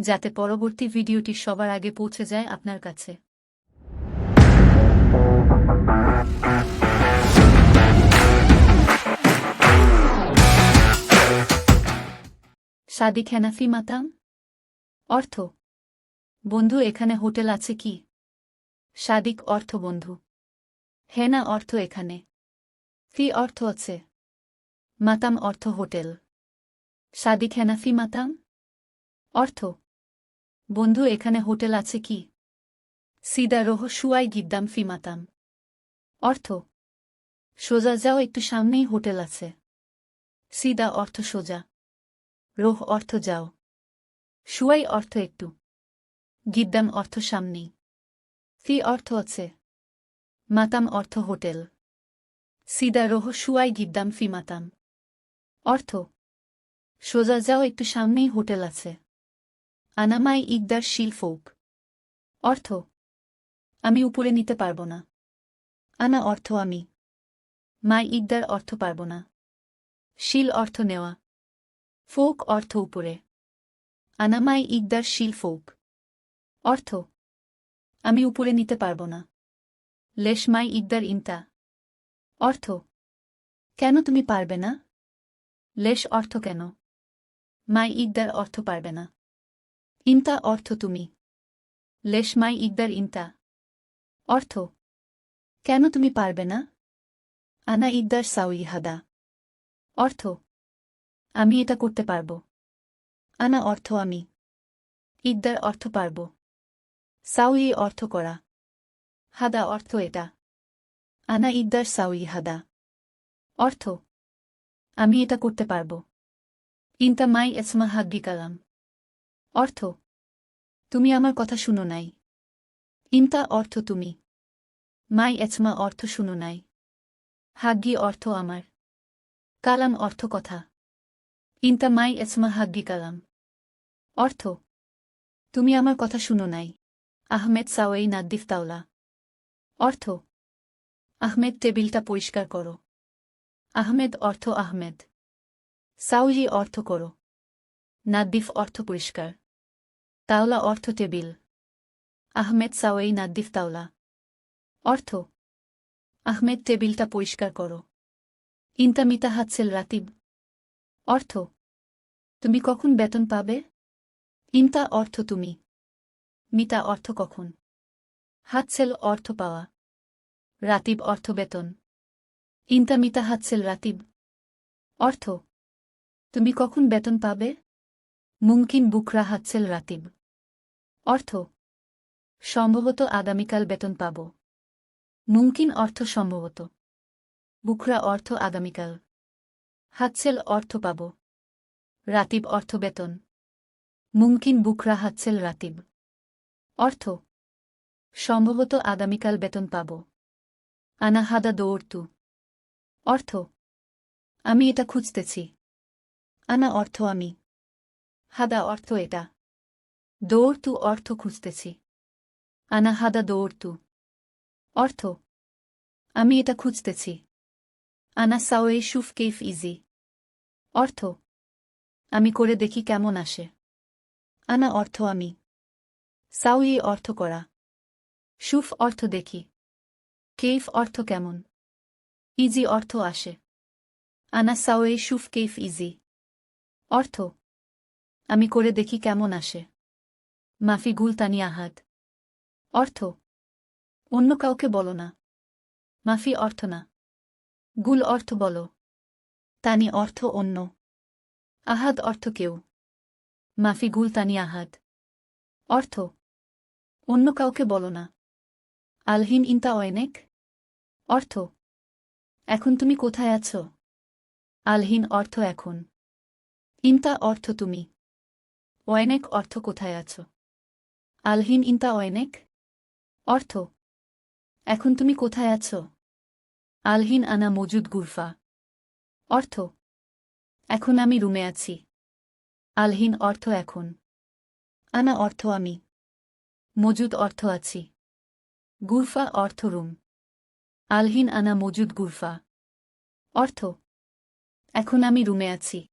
যাতে পরবর্তী ভিডিওটি সবার আগে পৌঁছে যায় আপনার কাছে। সাদিক হেনাফি মাতাম অর্থ, বন্ধু এখানে হোটেল আছে কি? সাদিক অর্থ, বন্ধু। হেনা অর্থ এখানে। ফি অর্থ আছে। মাতাম অর্থ হোটেল। সাদিক হেনাফি মাতাম অর্থ বন্ধু, এখানে হোটেল আছে কি? সিদা রোহ শুয়াই গিদ্দাম ফিমাতাম অর্থ, সোজা যাও, একটু সামনেই হোটেল আছে। সিদা, অর্থ সোজা। রোহ, অর্থ যাও। শুয়াই, অর্থ একটু। গিদ্দাম, অর্থ সামনেই। ফি, অর্থ আছে। মাতাম, অর্থ হোটেল। সিদা রোহ শুয়াই গিদ্দাম ফি মাতাম। অর্থ, সোজা যাও, একটু সামনেই হোটেল আছে। আনামাই ইকদার শিল ফোক। অর্থ, আমি উপরে নিতে পারব না। আনা অর্থ, আমি। মাই ইকদার অর্থ পারব না। শিল অর্থ নেওয়া। ফোক অর্থ উপরে। আনামাই ইকদার শিল ফোক। অর্থ, আমি উপরে নিতে পারব না। লেশমাই ইকদার ইন্তা অর্থ, কেন তুমি পারবে না? লেশ অর্থ কেন? মাই ইকদার অর্থ পারবে না। ইন্তা অর্থ তুমি। লেশমাই ইকদার ইন্তা। অর্থ, কেন তুমি পারবে না? আনা ইকদার সাউই হাদা অর্থ, আমি এটা করতে পারব। আনা অর্থ আমি। ইকদার অর্থ পারব। সাউই অর্থ করা। হাদা অর্থ এটা। আনা ইকদার সাউই হাদা অর্থ, আমি এটা করতে পারব। ইন্তা মাই এসমা হাগ্গি কালাম। অর্থ, তুমি আমার কথা শুনো নাই। ইন্তা অর্থ, তুমি। মাই এচমা অর্থ শুনো নাই। হাগ্গি অর্থ আমার। কালাম অর্থ কথা। ইন্তা মাই এসমা হাগ্গি কালাম। অর্থ, তুমি আমার কথা শুনো নাই। আহমেদ সাওয়াই নাদ্দিফ তাওলা। অর্থ, আহমেদ টেবিলটা পরিষ্কার করো। আহমেদ অর্থ আহমেদ। সাউজি অর্থ করো। নাদ্দিফ অর্থ পরিষ্কার। তাওলা অর্থ টেবিল। আহমেদ সাওয়াই নাদ্দিফ তাওলা। অর্থ, আহমেদ টেবিলটা পরিষ্কার করো। ইন্তামিতা হাতসেল রাতিব। অর্থ, তুমি কখন বেতন পাবে? ইন্তা অর্থ তুমি। মিতা অর্থ কখন? হাতসেল অর্থ পাওয়া। রাতিব অর্থ বেতন। ইন্তামিতা হাতসেল রাতিব। অর্থ, তুমি কখন বেতন পাবে? মুমকিন বুকরা হাতসেল রাতিব। অর্থ? সম্ভবত আগামীকাল বেতন পাব। মুমকিন অর্থ সম্ভবত। বুকরা অর্থ আগামীকাল। হাতসেল অর্থ পাব। রাতিব অর্থ বেতন। মুমকিন বুকরা হাতসেল রাতিব। অর্থ? সম্ভবত আগামীকাল বেতন পাব। আনা হাদা দৌড়তু। অর্থ? আমি এটা খুঁজতেছি। আনা অর্থ আমি। হাদা অর্থ এটা। দৌড়তু অর্থ খুঁজতেছি। আনা হাদা দৌড়তু। অর্থ, আমি এটা খুঁজতেছি। আনা সাওয়ে শুফ কেফ ইজি। অর্থ, আমি করে দেখি কেমন আসে। আনা অর্থ, আমি। সাউই অর্থ করা। সুফ অর্থ দেখি। কেফ অর্থ কেমন। ইজি অর্থ আসে। আনা সাওয়ে শুফ কেফ ইজি। অর্থ, আমি করে দেখি কেমন আসে। মাফি গুলতানি আহাদ। অর্থ, অন্য কাউকে বলো না। মাফি অর্থ না। গুল অর্থ বলো। তানি অর্থ অন্য। আহাদ অর্থ কেউ। মাফি গুলতানি আহাদ। অর্থ, অন্য কাউকে বলো না। আলহিন ইন্তা অয়নেক। অর্থ, এখন তুমি কোথায় আছো? আলহিন অর্থ এখন। ইন্তা অর্থ তুমি। ওয়েনেক অর্থ কোথায় আছো? আলহিন ইন্তা অয়নেক? অর্থ, এখন তুমি কোথায় আছো? আলহিন আনা মজুদ গুরফা। অর্থ, এখন আমি রুমে আছি। আলহিন, অর্থ এখন। আনা, অর্থ আমি। মজুদ, অর্থ আছি। গুরফা, অর্থ রুম। আলহিন আনা মজুদ গুরফা। অর্থ, এখন আমি রুমে আছি।